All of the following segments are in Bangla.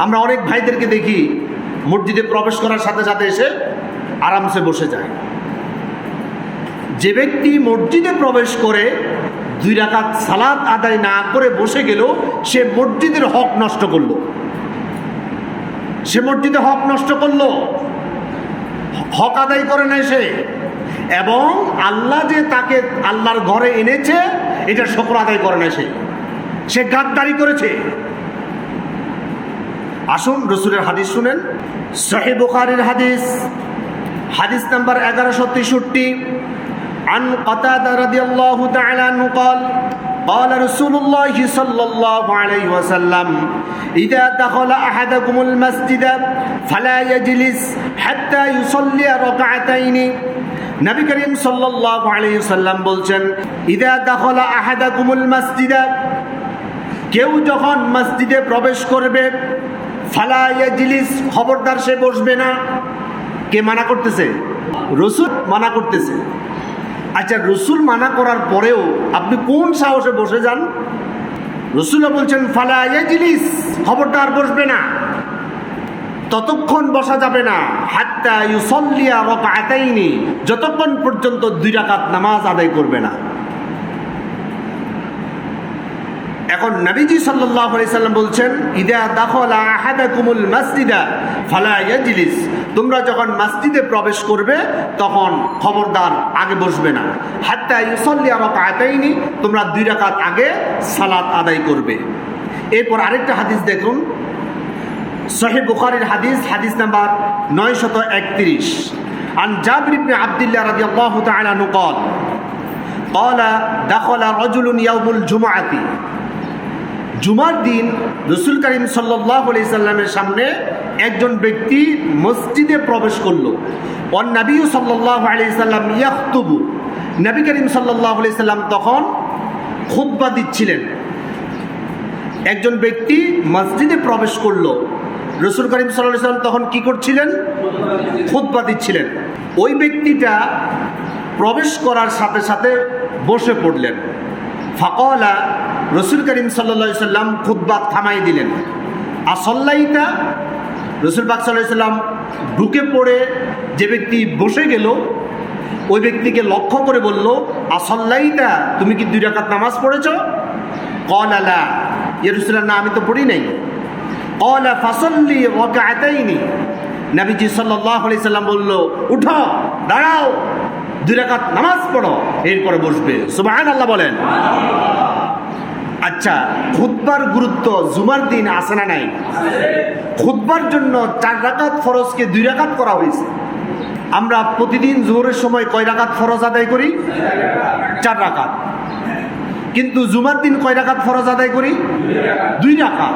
আমরা অনেক ভাইদেরকে দেখি মসজিদে প্রবেশ করার সাথে সাথে এসে আরামসে বসে যায়। যে ব্যক্তি মসজিদে প্রবেশ করে দুই রাকাত সালাদ আদায় না করে বসে গেল, সে মসজিদের হক নষ্ট করল। সে মসজিদে হক নষ্ট করল। হক আদায় করে নেয় সে। এবং আল্লাহ যে তাকে আল্লাহর ঘরে এনেছে, এটা শকর আদায় করে নেয় সে। সে গাদ্দারি করেছে। আসুন রসুলের হাদিস শুনেন সহি বুখারির হাদিস হাদিস নাম্বার এগারোশো তেষট্টি عن قتادة رضي الله تعالى عنه قال قال رسول الله صلى الله عليه وسلم إذا دخل أحدكم المسجد فلا يجلس حتى يصلي ركعتين নবী করিম সাল্লাল্লাহু আলাইহি সাল্লাম বলছেন ইদা দাখলা আহাদাকুমুল মাসজিদা কেউ যখন মসজিদে প্রবেশ করবে ফালা ইয়াজলিস খবরদার সে বসবে না। কে মানা করতেছে? রসুল মানা করতেছে। আচ্ছা রসুল মানা করার পরেও আপনি কোন সাহসে বসে যান? রসুল্লাহ বলছেন, ফালা ইয়াজলিস খবরদার বসবে না। ততক্ষণ বসা যাবে না। হাত্তা ইউসল্লিয়া রকাতাইনি যতক্ষণ পর্যন্ত দুই রাকাত নামাজ আদায় করবে না। এখন নবীজি সাল্লাল্লাহু আলাইহি সাল্লাম বলছেন ইদা দাখলা আহাদাকুমুল মাসজিদা ফালা ইয়াজলিস তোমরা যখন মসজিদে প্রবেশ করবে তখন খবরদার আগে বসবে না হাত্তা ইউসল্লিয়া রাকাতাইনি তোমরা দুই রাকাত আগে সালাত আদায় করবে এরপর আরেকটা হাদিস দেখুন সহি বুখারীর হাদিস হাদিস নাম্বার নয় শত একত্রিশ عن جابر بن عبد الله رضي الله تعالى عنه قال قال دخل رجل يوم الجمعة জুমার দিন রসুল করিম সাল্লাহ আলি সাল্লামের সামনে একজন ব্যক্তি মসজিদে প্রবেশ করল। অন নবী সাল্লাহ আলি সাল্লাম ইয়াহতুবু নবী করিম সাল্লাহ আলি সাল্লাম তখন খুদ্া দিচ্ছিলেন। একজন ব্যক্তি মসজিদে প্রবেশ করল। রসুল করিম সাল্লাহ সাল্লাম তখন কি করছিলেন? খুদ্া দিচ্ছিলেন। ওই ব্যক্তিটা প্রবেশ করার সাথে সাথে বসে পড়লেন। ফাকলা রসুল করিম সাল্লা সাল্লাম খুদ্বাত থামাই দিলেন। আসল্লাইটা রসুল পাক সাল্লাহ সাল্লাম ঢুকে পড়ে যে ব্যক্তি বসে গেল, ওই ব্যক্তিকে লক্ষ্য করে বলল আসল্লাইটা তুমি কি দুই রাকাত নামাজ পড়েছ? কল আলা ইয়ে না, আমি তো পড়ি নাই। কল ফাসল্লি ওকে আতাইনি নাবিজি সাল্লাম বলল, উঠো, দাঁড়াও, দুই রাকাত নামাজ পড়ো, এরপরে বসবে। সুবাহ আল্লাহ বলেন। আচ্ছা খুদ্বার গুরুত্ব জুমার দিন আসে না নাই? খুদ্বার জন্য চার রাকাত ফরজকে দুই রাকাত করা হয়েছে। আমরা প্রতিদিন জোহরের সময় কয় রাকাত ফরজ আদায় করি? চার রাকাত। কিন্তু জুমার দিন কয় রাকাত ফরজ আদায় করি? দুই রাকাত।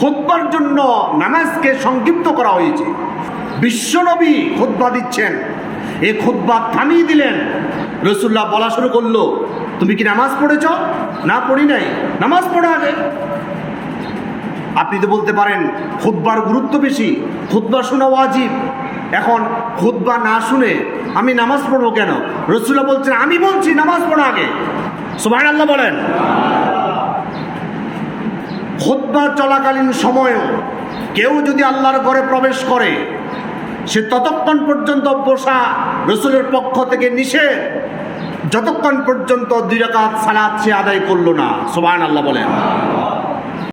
খুদ্বার জন্য নামাজকে সংক্ষিপ্ত করা হয়েছে। বিশ্বনবী খুদ্া দিচ্ছেন। এই খুদ্া থামিয়ে দিলেন। রসুল্লাহ বলা শুরু করল, তুমি কি নামাজ পড়েছ? না, পড়ি নাই। নামাজ পড়ো আগে। আপনি তো বলতে পারেন খুদ্বার গুরুত্ব বেশি খুদ্া শোনা ওয়াজিব। এখন খুদ্া না শুনে আমি নামাজ পড়ব কেন? রসুল্লাহ বলছেন, আমি বলছি নামাজ পড়ো আগে। সুবাহ আল্লাহ বলেন। খুদ্া চলাকালীন সময়েও কেউ যদি আল্লাহর ঘরে প্রবেশ করে সে ততক্ষণ পর্যন্ত বসা রসুলের পক্ষ থেকে নিষেধ। যতক্ষণ পর্যন্ত দুই রাকাত সালাত সে আদায় করল না সোবান আল্লাহ বলেন।